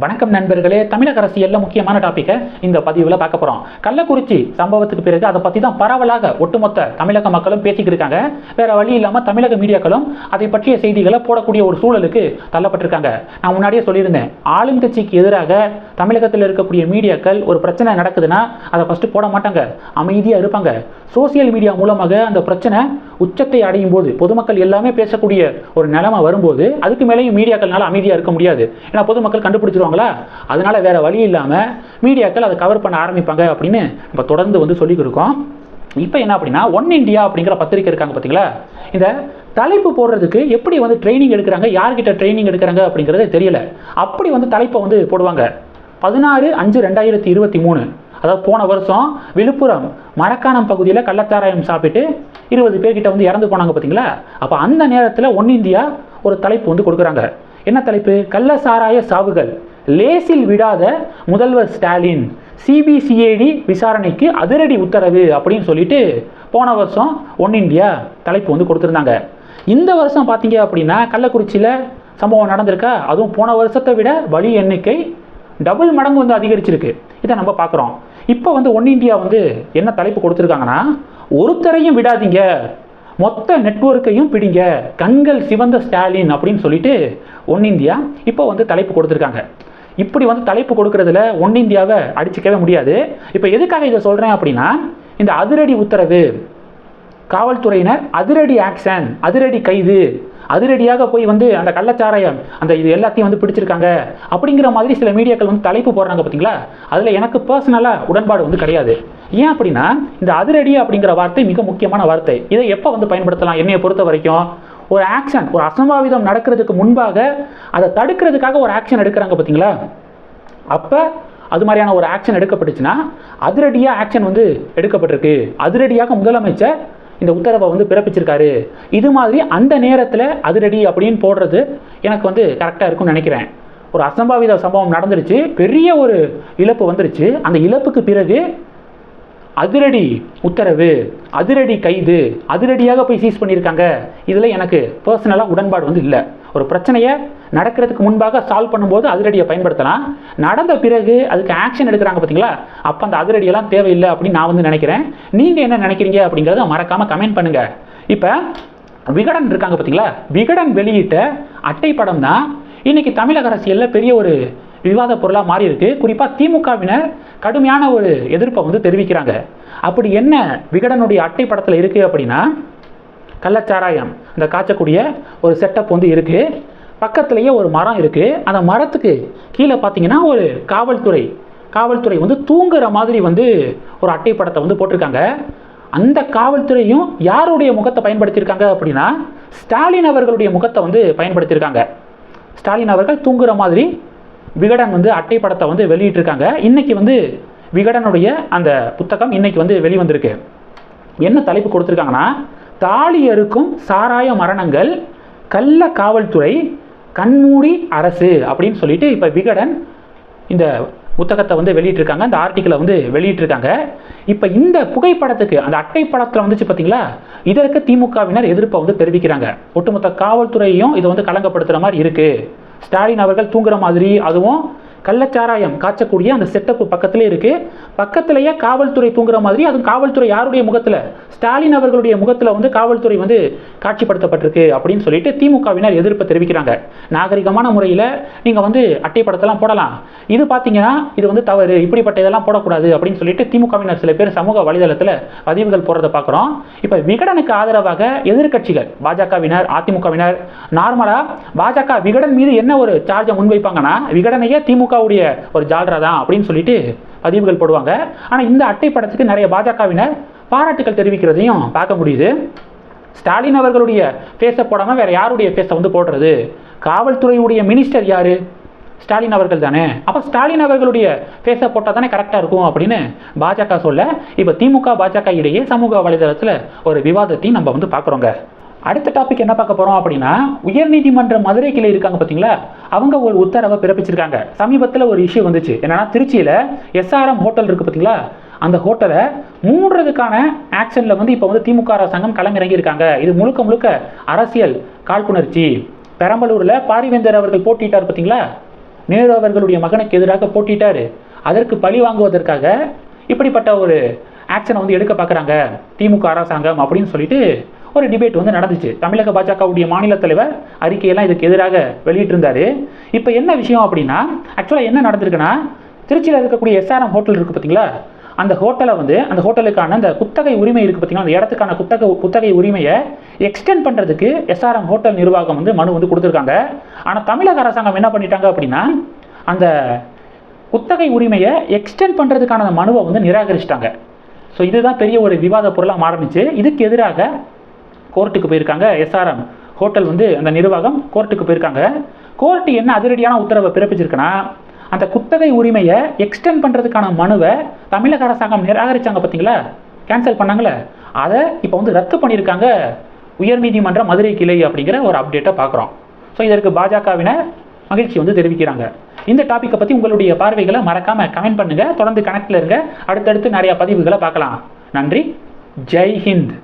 வணக்கம் நண்பர்களே. தமிழக அரசியல்ல முக்கியமான டாப்பிக்கை இந்த பதிவில் பார்க்க போகிறோம் கள்ளக்குறிச்சி சம்பவத்துக்கு பிறகு அதை பற்றி தான் பரவலாக ஒட்டுமொத்த தமிழக மக்களும் பேசிக்கிட்டு இருக்காங்க. வேற வழி இல்லாமல் தமிழக மீடியாக்களும் அதை பற்றிய செய்திகளை போடக்கூடிய ஒரு சூழலுக்கு தள்ளப்பட்டிருக்காங்க. நான் முன்னாடியே சொல்லியிருந்தேன். ஆளுங்கட்சிக்கு எதிராக தமிழகத்தில் இருக்கக்கூடிய மீடியாக்கள் ஒரு பிரச்சனை நடக்குதுன்னா அதை ஃபஸ்ட்டு போட மாட்டாங்க. அமைதியாக இருப்பாங்க. சோசியல் மீடியா மூலமாக அந்த பிரச்சனை உச்சத்தை அடையும் போது பொதுமக்கள் எல்லாமே பேசக்கூடிய ஒரு நிலைமை வரும்போது அதுக்கு மேலேயும் மீடியாக்கள்னால அமைதியாக இருக்க முடியாது. ஏன்னா பொதுமக்கள் கண்டுபிடிச்சிருவாங்களா? அதனால வேறு வழி இல்லாமல் மீடியாக்கள் அதை கவர் பண்ண ஆரம்பிப்பாங்க அப்படின்னு நம்ம தொடர்ந்து வந்து சொல்லிக்கிருக்கோம் இப்போ என்ன அப்படின்னா ஒன் இந்தியா அப்படிங்கிற பத்திரிக்கை இருக்காங்க பார்த்தீங்களா இந்த தலைப்பு போடுறதுக்கு எப்படி வந்து ட்ரைனிங் எடுக்கிறாங்க யார்கிட்ட ட்ரைனிங் எடுக்கிறாங்க அப்படிங்கிறது தெரியல. அப்படி வந்து தலைப்பை வந்து போடுவாங்க. பதினாறு அஞ்சு ரெண்டாயிரத்தி இருபத்தி மூணு. அதாவது போன வருஷம் விழுப்புரம் மரக்காணம் பகுதியில் கள்ளச்சாராயம் சாப்பிட்டு இருபது பேர்கிட்ட வந்து இறந்து போனாங்க பார்த்தீங்களா அப்போ அந்த நேரத்தில் ஒன் இந்தியா ஒரு தலைப்பு வந்து கொடுக்குறாங்க. என்ன தலைப்பு? கள்ளச்சாராய சாவுகள். லேசில் விடாத முதல்வர் ஸ்டாலின் சிபிசிஐடி விசாரணைக்கு அதிரடி உத்தரவு அப்படின்னு சொல்லிட்டு போன வருஷம் ஒன் இந்தியா தலைப்பு வந்து கொடுத்துருந்தாங்க. இந்த வருஷம் பார்த்தீங்க அப்படின்னா கள்ளக்குறிச்சியில் சம்பவம் நடந்திருக்கா? அதுவும் போன வருஷத்தை விட வழி எண்ணிக்கை டபுள் மடங்கு வந்து அதிகரிச்சிருக்கு. இதை நம்ம பார்க்குறோம். இப்போ வந்து ஒன் இந்தியா வந்து என்ன தலைப்பு கொடுத்துருக்காங்கன்னா ஒருத்தரையும் விடாதீங்க. மொத்த நெட்வொர்க்கையும் பிடிங்க. கண்கள் சிவந்த ஸ்டாலின் அப்படின்னு சொல்லிட்டு ஒன் இந்தியா இப்போ வந்து தலைப்பு கொடுத்துருக்காங்க. இப்படி வந்து தலைப்பு கொடுக்கறதுல ஒன் இந்தியாவை அடிச்சிக்கவே முடியாது. இப்போ எதுக்காக இதை சொல்கிறேன் அப்படின்னா இந்த அதிரடி உத்தரவு காவல்துறையினர் அதிரடி ஆக்ஷன் அதிரடி கைது அதிரடியாக போய் வந்து அந்த கள்ளச்சாராயம் அந்த இது எல்லாத்தையும் வந்து பிடிச்சிருக்காங்க அப்படிங்கிற மாதிரி சில மீடியாக்கள் வந்து தலைப்பு போடுறாங்க பார்த்தீங்களா அதில் எனக்கு பர்சனலாக உடன்பாடு வந்து கிடையாது. ஏன் அப்படின்னா இந்த அதிரடி அப்படிங்கிற வார்த்தை மிக முக்கியமான வார்த்தை. இதை எப்போ வந்து பயன்படுத்தலாம்? என்னையை பொறுத்த வரைக்கும் ஒரு ஆக்ஷன் ஒரு அசம்பாவிதம் நடக்கிறதுக்கு முன்பாக அதை தடுக்கிறதுக்காக ஒரு ஆக்ஷன் எடுக்கிறாங்க பார்த்தீங்களா அப்போ அது மாதிரியான ஒரு ஆக்ஷன் எடுக்கப்பட்டுச்சுன்னா அதிரடியாக ஆக்ஷன் வந்து எடுக்கப்பட்டிருக்கு. அதிரடியாக முதலமைச்சர் இந்த உத்தரவை வந்து பிறப்பிச்சிருக்காரு. இது மாதிரி அந்த நேரத்தில் அதிரடி அப்படின்னு போடுறது எனக்கு வந்து கரெக்டாக இருக்கும்னு நினைக்கிறேன். ஒரு அசம்பாவித சம்பவம் நடந்துருச்சு. பெரிய ஒரு இழப்பு வந்துருச்சு. அந்த இழப்புக்கு பிறகு அதிரடி உத்தரவு அதிரடி கைது அதிரடியாக போய் சீஸ் பண்ணியிருக்காங்க. இதில் எனக்கு பர்சனலாக உடன்பாடு வந்து இல்லை. ஒரு பிரச்சனையை நடக்கிறதுக்கு முன்பாக சால்வ் பண்ணும்போது அதிரடியை பயன்படுத்தலாம். நடந்த பிறகு அதுக்கு ஆக்ஷன் எடுக்கிறாங்க பார்த்தீங்களா? அப்போ அந்த அதிரடியெல்லாம் தேவையில்லை அப்படின்னு நான் வந்து நினைக்கிறேன். நீங்கள் என்ன நினைக்கிறீங்க அப்படிங்கிறத மறக்காமல் கமெண்ட் பண்ணுங்கள் இப்போ விகடன் இருக்காங்க பார்த்தீங்களா? விகடன் வெளியிட்ட அட்டை படம் தான் இன்னைக்கு தமிழக அரசியலில் பெரிய ஒரு விவாத பொருளாக மாறி இருக்கு குறிப்பாக திமுகவினர் கடுமையான ஒரு எதிர்ப்பை வந்து தெரிவிக்கிறாங்க. அப்படி என்ன விகடனுடைய அட்டை படத்தில் இருக்குது அப்படின்னா கள்ளச்சாராயம். இந்த காய்ச்சக்கூடிய ஒரு செட்டப் வந்து இருக்குது பக்கத்துலேயே ஒரு மரம் இருக்குது அந்த மரத்துக்கு கீழே பார்த்தீங்கன்னா ஒரு காவல்துறை. காவல்துறை வந்து தூங்குற மாதிரி வந்து ஒரு அட்டை படத்தை வந்து போட்டிருக்காங்க. அந்த காவல்துறையும் யாருடைய முகத்தை பயன்படுத்தியிருக்காங்க அப்படின்னா ஸ்டாலின் அவர்களுடைய முகத்தை வந்து பயன்படுத்தியிருக்காங்க. ஸ்டாலின் அவர்கள் தூங்குற மாதிரி விகடன் வந்து அட்டை படத்தை வந்து வெளியிட்டிருக்காங்க. இன்றைக்கி வந்து விகடனுடைய அந்த புத்தகம் இன்றைக்கி வந்து வெளிவந்திருக்கு. என்ன தலைப்பு கொடுத்துருக்காங்கன்னா தாலி அறுக்கும் சாராய மரணங்கள் கள்ள காவல்துறை கண்மூடி அரசு அப்படின்னு சொல்லிட்டு இப்போ விகடன் இந்த புத்தகத்தை வந்து வெளியிட்டிருக்காங்க. அந்த ஆர்டிக்கலை வந்து வெளியிட்டிருக்காங்க. இப்போ இந்த புகைப்படத்துக்கு அந்த அட்டை படத்தில் வந்துச்சு பார்த்தீங்களா இதற்கு திமுகவினர் எதிர்ப்பை வந்து தெரிவிக்கிறாங்க. ஒட்டுமொத்த காவல்துறையையும் இதை வந்து களங்கப்படுத்துகிற மாதிரி இருக்குது ஸ்டாலின் அவர்கள் தூங்குற மாதிரி அதுவும் கள்ளச்சாராயம் காய்ச்சக்கூடிய அந்த செட்டப் பக்கத்திலே இருக்குது பக்கத்திலேயே காவல்துறை தூங்குற மாதிரி அதுவும் காவல்துறை யாருடைய முகத்தில்? ஸ்டாலின் அவர்களுடைய முகத்தில் வந்து காவல்துறை வந்து காட்சிப்படுத்தப்பட்டிருக்கு அப்படின்னு சொல்லிட்டு திமுகவினர் எதிர்ப்பு தெரிவிக்கிறாங்க. நாகரிகமான முறையில் நீங்கள் வந்து அட்டை படத்தெல்லாம் போடலாம். இது பார்த்தீங்கன்னா இது வந்து தவறு. இப்படிப்பட்ட இதெல்லாம் போடக்கூடாது அப்படின்னு சொல்லிட்டு திமுகவினர் சில பேர் சமூக வலைதளத்தில் பதிவுகள் போடுறத பார்க்குறோம் இப்போ விகடனுக்கு ஆதரவாக எதிர்க்கட்சிகள் பாஜகவினர் அதிமுகவினர் நார்மலாக பாஜக விகடன் மீது என்ன ஒரு சார்ஜை முன்வைப்பாங்கன்னா விகடனையே திமுக திமுகவுடைய ஒரு ஜால்ரா தான் அப்படின்னு சொல்லிட்டு பதிவுகள் போடுவாங்க. ஆனால் இந்த அட்டை படத்துக்கு நிறைய பாஜகவினர் பாராட்டுகள் தெரிவிக்கிறதையும் பார்க்க முடியுது. ஸ்டாலின் அவர்களுடைய ஃபேஸை போடாமல் வேறு யாருடைய ஃபேஸை வந்து போடுறது? காவல்துறையுடைய மினிஸ்டர் யார்? ஸ்டாலின் அவர்கள் தானே. அப்போ ஸ்டாலின் அவர்களுடைய ஃபேஸை போட்டால் தானே கரெக்டாக இருக்கும் அப்படின்னு பாஜக சொல்ல இப்போ திமுக பாஜக இடையே சமூக வலைதளத்தில் ஒரு விவாதத்தையும் நம்ம வந்து பார்க்குறோங்க. அடுத்த டாபிக் என்ன பார்க்க போகிறோம் அப்படின்னா உயர்நீதிமன்ற மதுரை கிளை இருக்காங்க பார்த்தீங்களா? அவங்க ஒரு உத்தரவை பிறப்பிச்சிருக்காங்க. சமீபத்தில் ஒரு இஷ்யூ வந்துச்சு. என்னன்னா திருச்சியில் எஸ்ஆர்எம் ஹோட்டல் இருக்குது பார்த்தீங்களா? அந்த ஹோட்டலை மூடுறதுக்கான ஆக்ஷனில் வந்து இப்போ வந்து திமுக அரசாங்கம் களமிறங்கி இருக்காங்க இது முழுக்க முழுக்க அரசியல் காழ்ப்புணர்ச்சி. பெரம்பலூரில் பாரிவேந்தர் அவர்கள் போட்டிட்டார் பார்த்தீங்களா? நேரு அவர்களுடைய மகனுக்கு எதிராக போட்டிட்டார் அதற்கு பழி வாங்குவதற்காக இப்படிப்பட்ட ஒரு ஆக்ஷனை வந்து எடுக்க பார்க்குறாங்க. திமுக அரசாங்கம் அப்படின்னு சொல்லிட்டு ஒரு டிபேட் வந்து நடந்துச்சு. தமிழக பாஜகவுடைய மாநில தலைவர் அறிக்கையெல்லாம் இதுக்கு எதிராக வெளியிட்டிருந்தாரு. இப்போ என்ன விஷயம் அப்படின்னா ஆக்சுவலாக என்ன நடந்திருக்குன்னா திருச்சியில் இருக்கக்கூடிய எஸ்ஆர்எம் ஹோட்டல் இருக்குது பார்த்தீங்களா அந்த ஹோட்டலை வந்து அந்த ஹோட்டலுக்கான அந்த குத்தகை உரிமை இருக்குது பார்த்தீங்களா அந்த இடத்துக்கான குத்தகை குத்தகை உரிமையை எக்ஸ்டெண்ட் பண்ணுறதுக்கு எஸ்ஆர்எம் ஹோட்டல் நிர்வாகம் வந்து மனு வந்து கொடுத்துருக்காங்க. ஆனால் தமிழக அரசாங்கம் என்ன பண்ணிட்டாங்க அப்படின்னா அந்த குத்தகை உரிமையை எக்ஸ்டெண்ட் பண்ணுறதுக்கான அந்த மனுவை வந்து நிராகரிச்சிட்டாங்க. ஸோ இதுதான் பெரிய ஒரு விவாத பொருளாக மாறினுச்சு. இதுக்கு எதிராக கோர்ட்டுக்கு போயிருக்காங்க. எஸ்ஆர்எம் ஹோட்டல் வந்து அந்த நிர்வாகம் கோர்ட்டுக்கு போயிருக்காங்க. கோர்ட் என்ன அதிரடியான உத்தரவை பிறப்பிச்சிருக்குன்னா அந்த குத்தகை உரிமையை எக்ஸ்டெண்ட் பண்ணுறதுக்கான மனுவை தமிழக அரசாங்கம் நிராகரிச்சாங்க பார்த்தீங்களா கேன்சல் பண்ணாங்களே. அதை இப்போ வந்து ரத்து பண்ணியிருக்காங்க. உயர்நீதிமன்ற மதுரை கிளை அப்படிங்கிற ஒரு அப்டேட்டை பார்க்குறோம் ஸோ இதற்கு பாஜகவினர் மகிழ்ச்சி வந்து தெரிவிக்கிறாங்க. இந்த டாப்பிக்கை பற்றி உங்களுடைய பார்வைகளை மறக்காமல் கமெண்ட் பண்ணுங்கள் தொடர்ந்து கனெக்டில் இருங்க. அடுத்தடுத்து நிறையா பதிவுகளை பார்க்கலாம். நன்றி. ஜெய் ஹிந்த்.